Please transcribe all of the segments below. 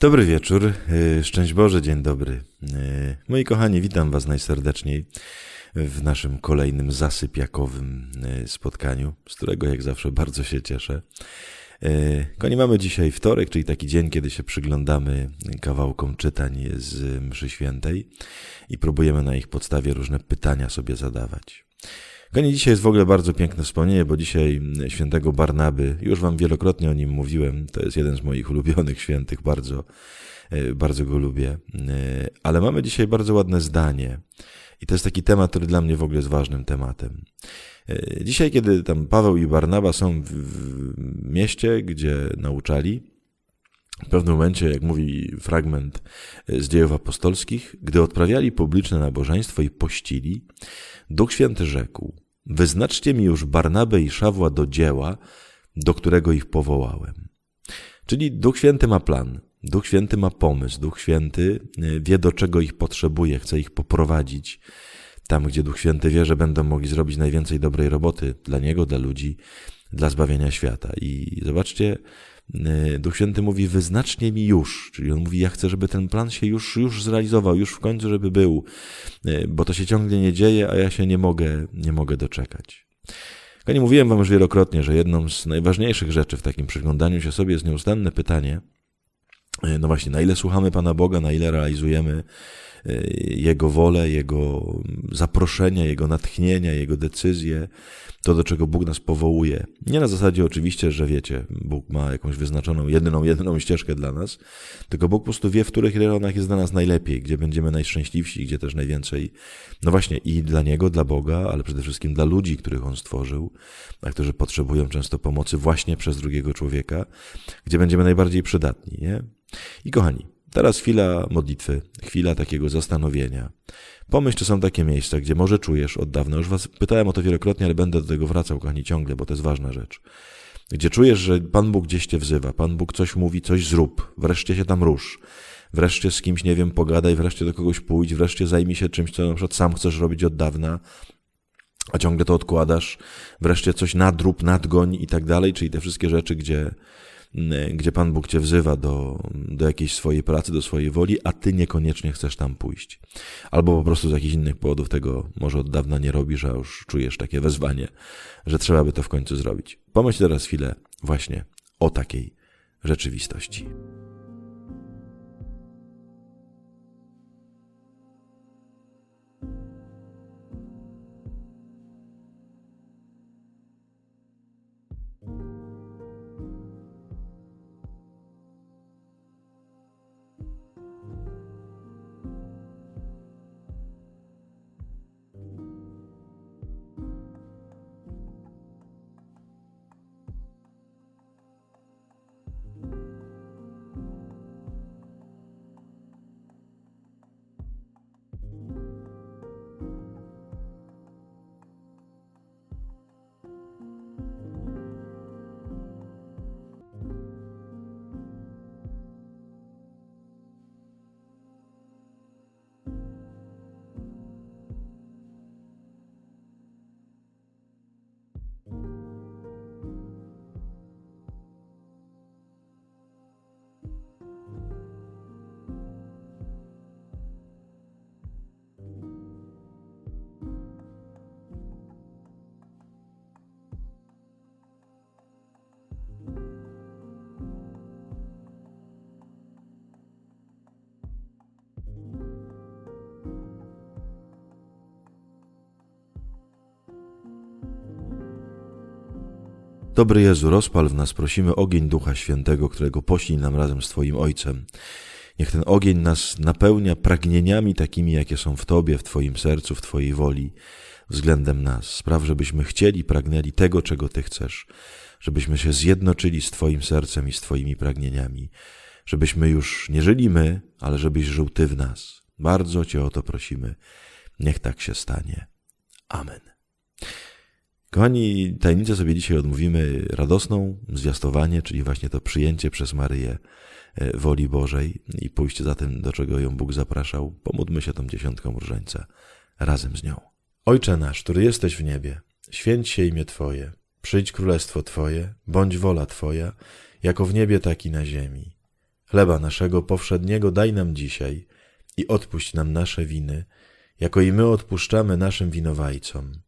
Dobry wieczór, e, szczęść Boże, dzień dobry. E, moi kochani, witam Was najserdeczniej w naszym kolejnym zasypiakowym e, spotkaniu, z którego jak zawsze bardzo się cieszę. Koni mamy dzisiaj wtorek, czyli taki dzień, kiedy się przyglądamy kawałkom czytań z mszy świętej i próbujemy na ich podstawie różne pytania sobie zadawać. Koni dzisiaj jest w ogóle bardzo piękne wspomnienie, bo dzisiaj świętego Barnaby, już wam wielokrotnie o nim mówiłem, to jest jeden z moich ulubionych świętych, bardzo, e, bardzo go lubię. E, ale mamy dzisiaj bardzo ładne zdanie i to jest taki temat, który dla mnie w ogóle jest ważnym tematem. E, dzisiaj, kiedy tam Paweł i Barnaba są w mieście, gdzie nauczali, w pewnym momencie, jak mówi fragment z dziejów apostolskich, gdy odprawiali publiczne nabożeństwo i pościli, Duch Święty rzekł: Wyznaczcie mi już Barnabę i Szawła do dzieła, do którego ich powołałem. Czyli Duch Święty ma plan, Duch Święty ma pomysł, Duch Święty y, wie, do czego ich potrzebuje, chce ich poprowadzić tam, gdzie Duch Święty wie, że będą mogli zrobić najwięcej dobrej roboty dla Niego, dla ludzi, dla zbawienia świata. I zobaczcie, E, Duch Święty mówi, wyznacznie mi już, czyli on mówi, ja chcę, żeby ten plan się już, już zrealizował, już w końcu, żeby był, e, bo to się ciągle nie dzieje, a ja się nie mogę, nie mogę doczekać. Nie mówiłem wam już wielokrotnie, że jedną z najważniejszych rzeczy w takim przyglądaniu się sobie jest nieustanne pytanie, e, no właśnie, na ile słuchamy Pana Boga, na ile realizujemy Jego wolę, Jego zaproszenia, Jego natchnienia, Jego decyzje, to, do czego Bóg nas powołuje. Nie na zasadzie oczywiście, że wiecie, Bóg ma jakąś wyznaczoną, jedyną, jedyną ścieżkę dla nas, tylko Bóg po prostu wie, w których rejonach jest dla nas najlepiej, gdzie będziemy najszczęśliwsi, gdzie też najwięcej, no właśnie i dla Niego, dla Boga, ale przede wszystkim dla ludzi, których On stworzył, a którzy potrzebują często pomocy właśnie przez drugiego człowieka, gdzie będziemy najbardziej przydatni, nie? I kochani, teraz chwila modlitwy, chwila takiego zastanowienia. Pomyśl, czy są takie miejsca, gdzie może czujesz od dawna, już was pytałem o to wielokrotnie, ale będę do tego wracał, kochani, ciągle, bo to jest ważna rzecz. Gdzie czujesz, że Pan Bóg gdzieś cię wzywa, Pan Bóg coś mówi, coś zrób, wreszcie się tam rusz, wreszcie z kimś, nie wiem, pogadaj, wreszcie do kogoś pójdź, wreszcie zajmij się czymś, co na przykład sam chcesz robić od dawna, a ciągle to odkładasz, wreszcie coś nadrób, nadgoń i tak dalej, czyli te wszystkie rzeczy, gdzie gdzie Pan Bóg cię wzywa do, do jakiejś swojej pracy, do swojej woli, a ty niekoniecznie chcesz tam pójść. Albo po prostu z jakichś innych powodów tego może od dawna nie robisz, a już czujesz takie wezwanie, że trzeba by to w końcu zrobić. Pomyśl teraz chwilę właśnie o takiej rzeczywistości. Dobry Jezu, rozpal w nas, prosimy ogień Ducha Świętego, którego poślij nam razem z Twoim Ojcem. Niech ten ogień nas napełnia pragnieniami takimi, jakie są w Tobie, w Twoim sercu, w Twojej woli względem nas. Spraw, żebyśmy chcieli, pragnęli tego, czego Ty chcesz, żebyśmy się zjednoczyli z Twoim sercem i z Twoimi pragnieniami, żebyśmy już nie żyli my, ale żebyś żył Ty w nas. Bardzo Cię o to prosimy. Niech tak się stanie. Amen. Kochani, tajemnicę sobie dzisiaj odmówimy radosną, zwiastowanie, czyli właśnie to przyjęcie przez Maryję e, woli Bożej i pójście za tym, do czego ją Bóg zapraszał. Pomódmy się tą dziesiątką różańca razem z nią. Ojcze nasz, który jesteś w niebie, święć się imię Twoje, przyjdź królestwo Twoje, bądź wola Twoja, jako w niebie, tak i na ziemi. Chleba naszego powszedniego daj nam dzisiaj i odpuść nam nasze winy, jako i my odpuszczamy naszym winowajcom.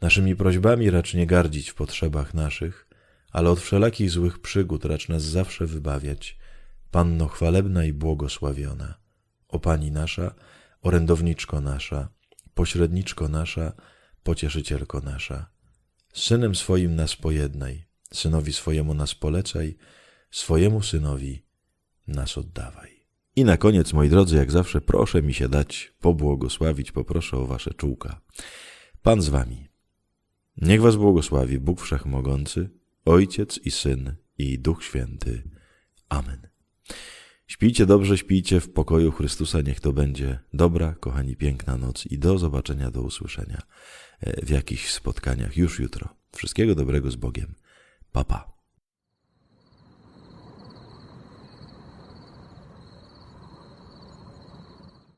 Naszymi prośbami racz nie gardzić w potrzebach naszych, ale od wszelakich złych przygód racz nas zawsze wybawiać. Panno chwalebna i błogosławiona, o Pani nasza, orędowniczko nasza, pośredniczko nasza, pocieszycielko nasza. Synem swoim nas pojednaj, synowi swojemu nas polecaj, swojemu synowi nas oddawaj. I na koniec, moi drodzy, jak zawsze, proszę mi się dać pobłogosławić, poproszę o wasze czułka. Pan z wami. Niech was błogosławi Bóg Wszechmogący, Ojciec i Syn i Duch Święty. Amen. Śpijcie dobrze, śpijcie w pokoju Chrystusa, niech to będzie dobra, kochani, piękna noc i do zobaczenia, do usłyszenia w jakichś spotkaniach już jutro. Wszystkiego dobrego z Bogiem. Papa. Pa.